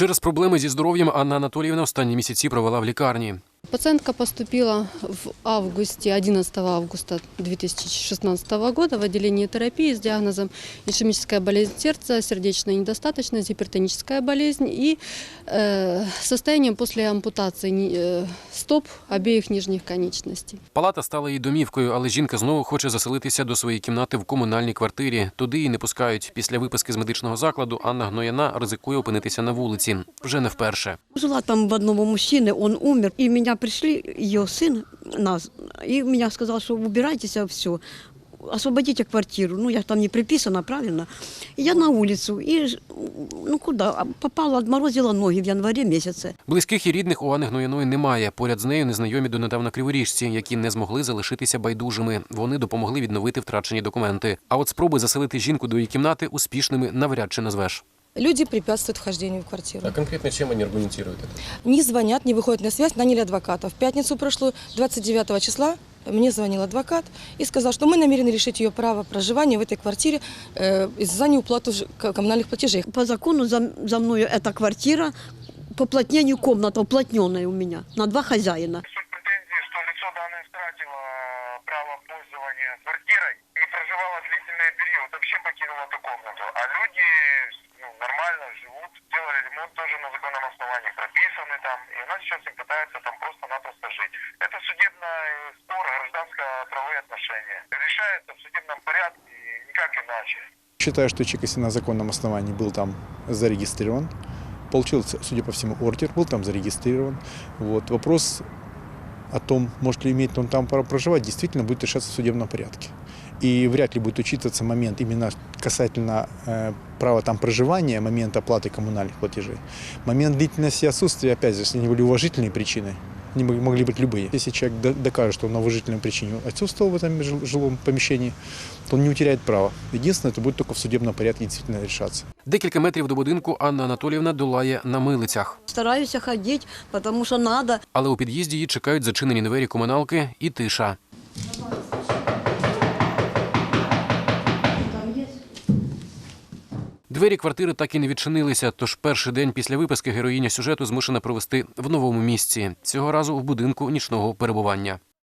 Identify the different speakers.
Speaker 1: Через проблеми зі здоров'ям Анна Анатоліївна останні місяці провела в лікарні.
Speaker 2: Пациентка поступила в августе, 11 августа 2016 года в отделение терапии с диагнозом ишемическая болезнь сердца, сердечная недостаточность, гипертоническая болезнь и э, состоянием после ампутации ни- э, стоп обеих нижних конечностей.
Speaker 1: Палата стала її домівкою, але жінка знову хоче заселитися до своєї кімнати в комунальній квартирі. Туди її не пускають. Після виписки з медичного закладу Анна Гнояна ризикує опинитися на вулиці. Вже не вперше.
Speaker 3: Жила там в одного мужчины, он умер, и меня пришли, ее сын, нас, и меня сказал, что убирайтесь, все, освободите квартиру. Ну, я там не приписана, правильно? Я на улицу, и, ну, куда? Попала, отморозила ноги в январе месяце.
Speaker 1: Близьких і рідних у Анни Гнояної немає. Поряд з нею незнайомі донедавна криворіжці, які не змогли залишитися байдужими. Вони допомогли відновити втрачені документи. А от спроби заселити жінку до її кімнати успішними навряд чи назвеш.
Speaker 4: Люди препятствуют вхождению в квартиру.
Speaker 1: А конкретно чим вони аргументують це?
Speaker 4: Не звонят, не выходят на связь, наняли адвоката. В пятницу прошлую, 29 числа, мне звонил адвокат и сказал, что мы намерены решить ее право проживания в этой квартире э, из-за неуплаты ж- к- коммунальных платежей.
Speaker 3: По закону за, за мною эта квартира, по плотнению комната уплотненная у меня, на два хозяина.
Speaker 5: Суть претензии, что лицо данное стратило право пользования квартирой и проживало длительный период, вообще покинуло эту комнату. А люди нормально живут, делали ремонт тоже на законном основании, прописаны там, и она сейчас им пытается там просто-напросто жить. Это судебный спор, гражданско-правовые отношения. Решается в судебном порядке никак иначе.
Speaker 6: Считаю, что если на законном основании был там зарегистрирован, получил, судя по всему, ордер, был там зарегистрирован. Вот. Вопрос о том, может ли иметь он там право проживать, действительно будет решаться в судебном порядке. И вряд ли будет учитываться момент именно касательно э, права там проживания, момент оплаты коммунальных платежей. Момент длительности отсутствия, опять же, если не были уважительные причины, они мог- могли быть любые. Если человек до- докажет, что он на уважительную причину отсутствовал в этом жил- жилом помещении, то он не утеряет право. Единственное, это будет только в судебном порядке действительно решаться.
Speaker 1: Декілька метрів до будинку Анна Анатоліївна долає на милицях.
Speaker 3: Стараюсь ходить, потому что надо.
Speaker 1: Але у під'їзді її чекають зачинені двері комуналки і тиша. Двері квартири так і не відчинилися, тож перший день після виписки героїня сюжету змушена провести в новому місці. Цього разу в будинку нічного перебування.